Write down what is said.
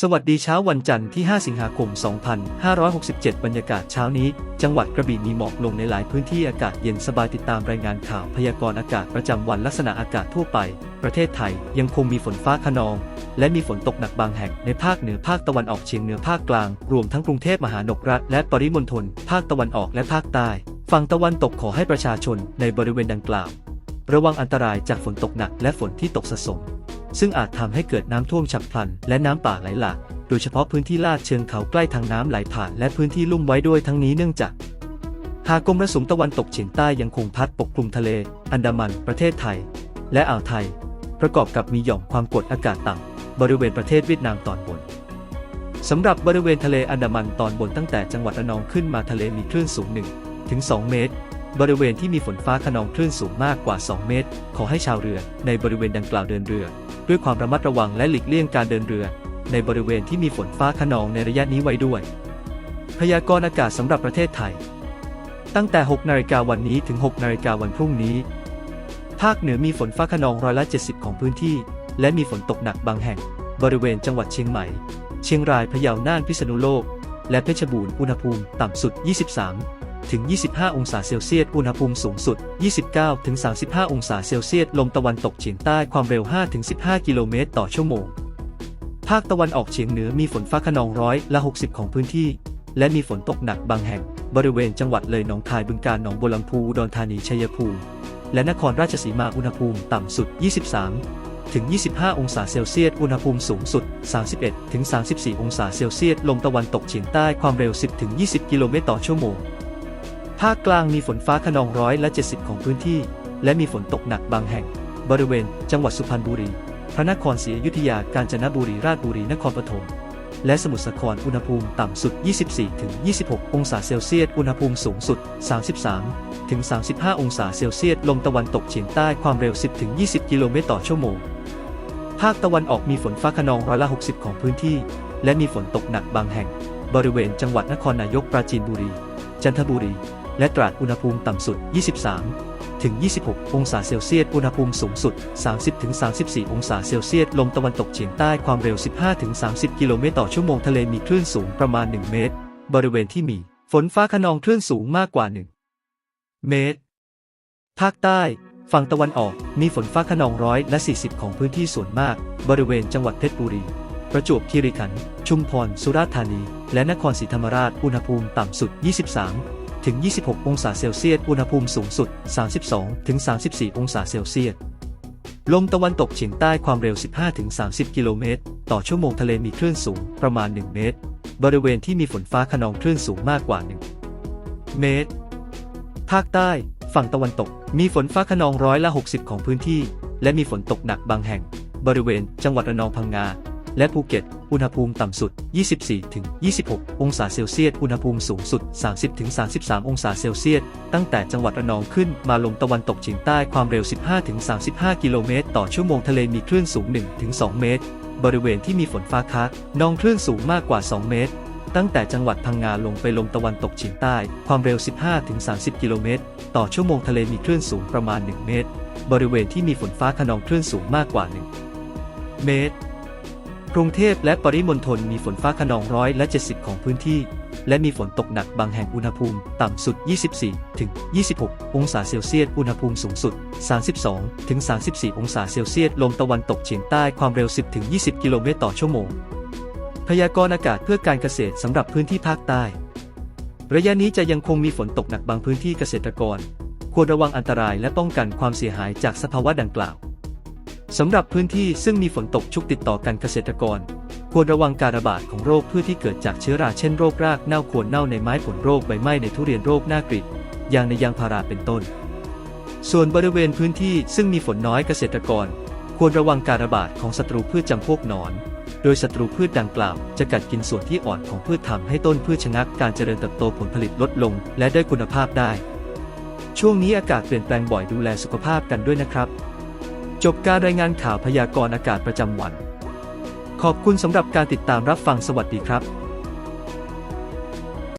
สวัสดีเช้าวันจันทร์ที่ 5 สิงหาคม 2567 บรรยากาศเช้านี้ จังหวัดกระบี่มีหมอกลงในหลายพื้นที่อากาศเย็นสบายติดตามรายงานข่าวพยากรณ์อากาศประจำวันลักษณะอากาศทั่วไป ประเทศไทยยังคงมีฝนฟ้าขนอง และมีฝนตกหนักบางแห่งในภาคเหนือภาคตะวันออกเฉียงเหนือภาคกลาง รวมทั้งกรุงเทพมหานครและปริมณฑลภาคตะวันออกและภาคใต้ ฝั่งตะวันตกขอให้ประชาชนในบริเวณดังกล่าว ระวังอันตรายจากฝนตกหนักและฝนที่ตกสะสม ซึ่งอาจทำให้เกิดน้ำท่วมฉับพลัน และน้ำป่าไหลหลาก โดยเฉพาะพื้นที่ลาดเชิงเขาใกล้ทางน้ำไหลผ่าน และพื้นที่ลุ่มไว้ด้วยทั้งนี้เนื่องจาก หากลมมรสุมตะวันตกเฉียงใต้ยังคงพัดปกคลุมทะเล อันดามัน ประเทศไทย และอ่าวไทย ประกอบกับมีหย่อมความกดอากาศต่ำบริเวณประเทศเวียดนามตอนบนสำหรับบริเวณทะเลอันดามันตอนบนตั้งแต่จังหวัดระนองขึ้นมาทะเลมีคลื่นสูง1ถึง2เมตร บริเวณที่มีฝนฟ้าขนองคลื่นสูงมากกว่า 2 เมตร ขอให้ชาวเรือในบริเวณดังกล่าวเดินเรือ ด้วยความระมัดระวังและหลีกเลี่ยงการเดินเรือ ในบริเวณที่มีฝนฟ้าขนองในระยะนี้ไว้ด้วย พยากรณ์อากาศสำหรับประเทศไทย ตั้งแต่ 6 นาฬิกาวันนี้ถึง 6 นาฬิกาวันพรุ่งนี้ ภาคเหนือมีฝนฟ้าขนองร้อยละ 70 ของพื้นที่ และมีฝนตกหนักบางแห่ง บริเวณจังหวัดเชียงใหม่ เชียงราย พะเยา น่าน พิษณุโลก และเพชรบูรณ์ อุณหภูมิต่ำสุด 23 ถึง 25 องศาเซลเซียส อุณหภูมิสูงสุด 29 ถึง 35 องศาเซลเซียส ลมตะวันตกเฉียงใต้ความเร็ว 5 ถึง 15 กิโลเมตรต่อชั่วโมง ภาคตะวันออกเฉียงเหนือมีฝนฟ้าขนองร้อยละ 60 ของพื้นที่ และมีฝนตกหนักบางแห่ง บริเวณจังหวัดเลยหนองคายบึงกาฬหนองบัวลำพูอุดรธานีชัยภูมิ และนครราชสีมาอุณหภูมิต่ำสุด 23ถึง 25 องศาเซลเซียส อุณหภูมิสูงสุด 31 ถึง 34 องศาเซลเซียส ลมตะวันตกเฉียงใต้ ความเร็ว 10 ถึง 20 กิโลเมตรต่อชั่วโมง ภาคกลางมีฝนฟ้าขนองร้อยละ 70 ของพื้นที่ และมีฝนตกหนักบางแห่ง บริเวณ จังหวัดสุพรรณบุรี พระนครศรีอยุธยา กาญจนบุรี ราชบุรี นครปฐม และสมุทรสาคร อุณหภูมิต่ำสุด 24ถึง26 องศาเซลเซียส อุณหภูมิสูงสุด 33ถึง35 องศาเซลเซียส ลมตะวันตกเฉียงใต้ ความเร็ว 10ถึง20 กิโลเมตรต่อชั่วโมง ภาคตะวันออกมีฝนฟ้าขนองร้อยละ 60 ของพื้นที่ และมีฝนตกหนักบางแห่ง บริเวณ จังหวัดนครนายก ปราจีนบุรี จันทบุรี และตราดอุณหภูมิต่ำสุด 23 ถึง 26 องศาเซลเซียส อุณหภูมิสูงสุด 30 ถึง 34 องศาเซลเซียส ลมตะวันตกเฉียงใต้ความเร็ว 15 ถึง 30 กิโลเมตรต่อชั่วโมง ทะเลมีคลื่นสูงประมาณ 1 เมตร บริเวณที่มี ฝนฟ้าขนองคลื่นสูงมากกว่า 1 เมตร ภาคใต้ ฝั่งตะวันออก มีฝนฟ้าขนองร้อยละ40 ของพื้นที่ส่วนมาก บริเวณจังหวัดเพชรบุรีประจวบคีรีขันธ์ ชุมพร สุราษฎร์ธานี และนครศรีธรรมราช อุณหภูมิต่ำสุด 23 ถึง 26 องศาเซลเซียส อุณหภูมิสูงสุด 32 ถึง 34 องศาเซลเซียส ลมตะวันตกเฉียงใต้ความเร็ว 15 ถึง 30 กิโลเมตร ต่อชั่วโมงทะเลมีคลื่นสูงประมาณ 1 เมตร บริเวณที่มีฝนฟ้าขนองคลื่นสูงมากกว่า 1 เมตร ภาคใต้ ฝั่งตะวันตก มีฝนฟ้าขนองร้อยละ 60 ของพื้นที่ และมีฝนตกหนักบางแห่ง บริเวณ จังหวัดระนองพังงา และภูเก็ต อุณหภูมิต่ำสุด 24-26 องศาเซลเซียส อุณหภูมิสูงสุด 30-33 องศาเซลเซียส ตั้งแต่จังหวัดระนองขึ้นมาลมตะวันตกเฉียงใต้ความเร็ว 15-35 กิโลเมตรต่อชั่วโมงทะเลมีคลื่นสูง 1-2 เมตร บริเวณที่มีฝนฟ้าคะนองคลื่นสูงมากกว่า 2 เมตร ตั้งแต่จังหวัดพังงาลงไปลมตะวันตกเฉียงใต้ ความเร็ว 15-30 กิโลเมตร ต่อชั่วโมงทะเลมีคลื่นสูงประมาณ 1 เมตร บริเวณที่มีฝนฟ้าขนองคลื่นสูงมากกว่า 1 เมตร กรุงเทพและปริมณฑลมีฝนฟ้าขนองร้อยละ70 ของพื้นที่ และมีฝนตกหนักบางแห่งอุณหภูมิต่ำสุด 24 ถึง 26 องศาเซลเซียส อุณหภูมิสูงสุด 32 ถึง 34 องศาเซลเซียส ลมตะวันตกเฉียงใต้ความเร็ว 10 ถึง 20 กิโลเมตรต่อชั่วโมง พยากรณ์อากาศเพื่อการเกษตรสำหรับพื้นที่ภาคใต้ ระยะนี้จะยังคงมีฝนตกหนักบางพื้นที่เกษตรกร ควรระวังอันตรายและป้องกันความเสียหายจากสภาวะดังกล่าว สำหรับพื้นที่ซึ่งมีฝนตกชุกติดต่อกันเกษตรกร ควรระวังการระบาดของโรคพืชที่เกิดจากเชื้อราเช่นโรครากเน่าโคนเน่าในไม้ผลโรคใบไม้ในทุเรียนโรคหน้ากรีดยางในยางพาราเป็นต้น ส่วนบริเวณพื้นที่ซึ่งมีฝนน้อยเกษตรกร ควรระวังการระบาดของศัตรูพืชจำพวกหนอน โดยศัตรูพืชดังกล่าว จะกัดกินส่วนที่อ่อนของพืชทำให้ต้นพืชชะงักการเจริญเติบโตผลผลิตลดลง และได้คุณภาพได้ ช่วงนี้อากาศเปลี่ยนแปลงบ่อยดูแลสุขภาพกันด้วยนะครับ จบการรายงานข่าวพยากรณ์อากาศประจำวัน ขอบคุณสำหรับการติดตามรับฟังสวัสดีครับ